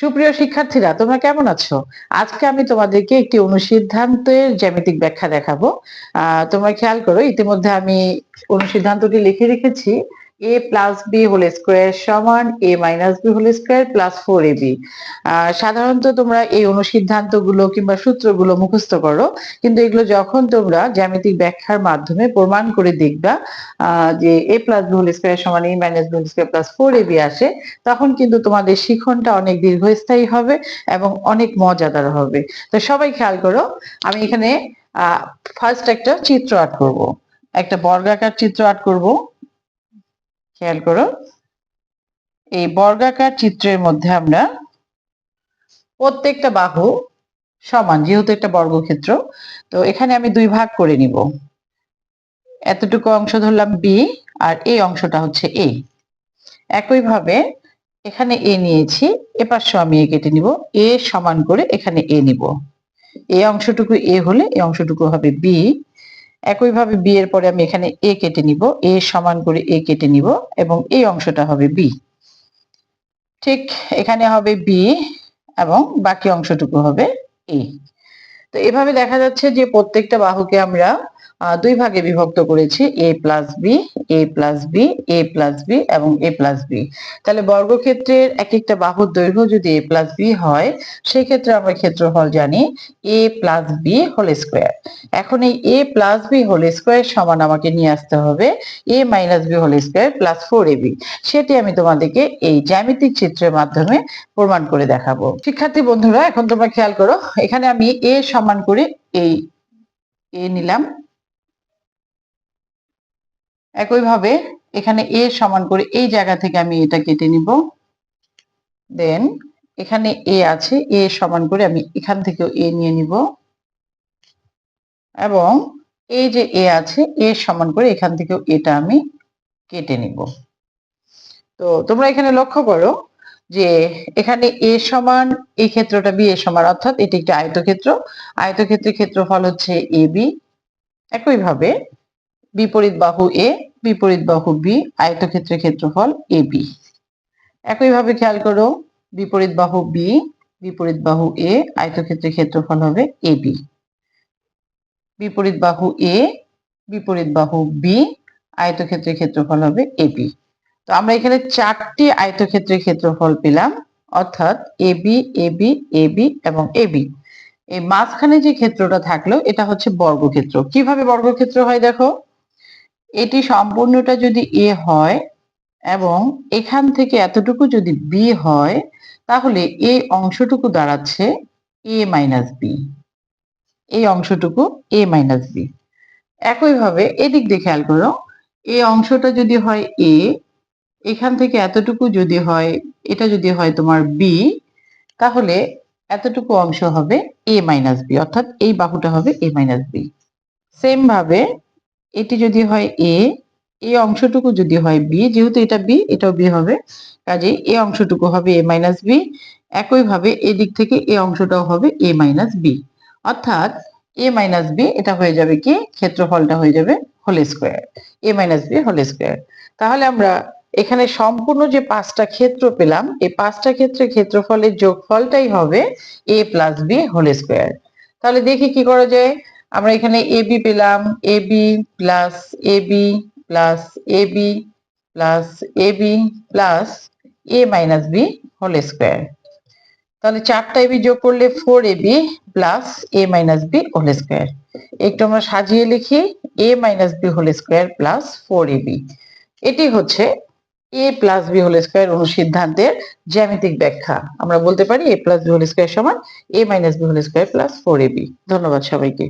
সুপ্রিয় শিক্ষার্থীরা, তোমরা কেমন আছো? আজকে আমি তোমাদেরকে একটি অনুসিদ্ধান্তের জ্যামিতিক ব্যাখ্যা দেখাবো। আহ, তোমরা খেয়াল করো, ইতিমধ্যে আমি অনুসিদ্ধান্তটি লিখে রেখেছি। A plus B whole square সমান A minus B whole square plus four A B সাধারণত তোমরা এই অনুসিদ্ধান্তগুলো কিংবা সূত্রগুলো মুখস্থ করো, কিন্তু এগুলো যখন তোমরা জ্যামিতিক ব্যাখ্যার মাধ্যমে প্রমাণ করে দেখবা যে A plus B whole square সমান A minus B whole square plus four A B আসে, তখন কিন্তু তোমাদের শিখনটা অনেক দীর্ঘস্থায়ী হবে এবং অনেক মজাদার হবে। তো সবাই খেয়াল করো, আমি এখানে ফার্স্ট একটা চিত্র আর্ট করব। একটা বর্গাকার চিত্র আর্ট করব। খেয়াল করো। এই বর্গাকার চিত্রের মধ্যে আমরা প্রত্যেকটা বাহু সমান, যেহেতু একটা বর্গক্ষেত্র, তো এখানে আমি দুই ভাগ করে নিব। এতটুকু অংশ ধরলাম বি আর এই অংশটা হচ্ছে এ একইভাবে এখানে এ নিয়েছি এপাশে আমি এ কেটে নিব। এ সমান করে এখানে এ নিব। এই অংশটুকু এ হলে এই অংশটুকু হবে বি একইভাবে বি এর পরে আমি এখানে এ কেটে নিব। এ সমান করে এ কেটে নিব এবং এই অংশটা হবে বি ঠিক এখানে হবে বি এবং বাকি অংশটুকু হবে এ তো এভাবে দেখা যাচ্ছে যে প্রত্যেকটা বাহুকে আমরা দুই ভাগে বিভক্ত করেছি A plus B A plus B A plus B এবং এ প্লাস বি তাহলে বর্গক্ষেত্রের এক একটা বাহুর দৈর্ঘ্য যদি এ প্লাস বি হয় সেই ক্ষেত্রে আমরা ক্ষেত্রফল জানি A plus B whole square এখন এই A plus B whole square সমান আমাকে নিয়ে আসতে হবে A minus B whole square plus four A B সেটি আমি তোমাদেরকে এই জ্যামিতিক চিত্রের মাধ্যমে প্রমাণ করে দেখাবো। শিক্ষার্থী বন্ধুরা, এখন তোমরা খেয়াল করো, এখানে আমি এ সমান করে এই, এ নিলাম। একইভাবে এখানে এ সমান করে এই জায়গা থেকে আমি এটা কেটে নিব। দেন এখানে এ আছে, এ সমান করে আমি এখান থেকেও এ নিয়ে নিব। এবং এই যে এ আছে, এ সমান করে এখান থেকেও এটা আমি কেটে নিব। তো তোমরা এখানে লক্ষ্য করো যে এখানে এ সমান এই ক্ষেত্রটা বি এ সমান, অর্থাৎ এটি একটি আয়তক্ষেত্র। আয়তক্ষেত্রের ক্ষেত্রফল হচ্ছে এ, বি। একইভাবে বিপরীত বাহু এ, বিপরীত বাহু বি, আয়তক্ষেত্রের ক্ষেত্রফল এ, বি। একইভাবে খেয়াল করো, বিপরীত বাহু বি, বিপরীত বাহু এ, আয়তক্ষেত্রের ক্ষেত্রফল হবে এ, বি। বিপরীত বাহু এ, বিপরীত বাহু বি, আয়তক্ষেত্রের ক্ষেত্রফল হবে এ, বি। তো আমরা এখানে চারটি আয়তক্ষেত্রের ক্ষেত্রফল পেলাম, অর্থাৎ A B A B A B এবং এ বি এই মাঝখানে যে ক্ষেত্রটা থাকল, এটা হচ্ছে বর্গক্ষেত্র। কীভাবে বর্গক্ষেত্র হয় দেখো? এটি সম্পূর্ণটা যদি এ হয় এবং এখান থেকে এতটুকু যদি বি হয়, তাহলে এই অংশটুকু দাঁড়াচ্ছে এ মাইনাস বি এই অংশটুকু এ মাইনাস বি একইভাবে এদিক দিয়ে খেয়াল করো এই অংশটা যদি হয় এ এখান থেকে এতটুকু যদি হয়, এটা যদি হয় তোমার বি তাহলে এতটুকু অংশ হবে এ মাইনাস বি অর্থাৎ এই বাহুটা হবে এ মাইনাস বি সেম ভাবে এটি যদি হয় এ এই অংশটুকু যদি হয় বি যেহেতু এটা বি এটাও বি হবে কাজে এ অংশটুকু হবে এ মাইনাস বি একইভাবে এদিক থেকে এ অংশটাও হবে এ মাইনাস বি অর্থাৎ এ মাইনাস বি এটা হয়ে যাবে কি? ক্ষেত্রফলটা হয়ে যাবে whole square A minus B whole square তাহলে আমরা এখানে সম্পূর্ণ যে পাঁচটা ক্ষেত্র পেলাম, এই পাঁচটা ক্ষেত্রে ক্ষেত্রফলের যোগফলটাই হবে A plus B whole square তাহলে দেখি কি করা যায়? আমরা এখানে এ বি পেলাম A B plus A B plus A B plus A B plus A minus B whole square তাহলে চারটা এবি যোগ করলে four AB plus A minus B whole square একটু আমরা সাজিয়ে লিখি A minus B whole square plus four AB এটি হচ্ছে A plus B whole square অনুসিদ্ধান্তের জ্যামিতিক ব্যাখ্যা। আমরা বলতে পারি A plus B whole square সমান A minus B whole square plus four A B ধন্যবাদ সবাইকে।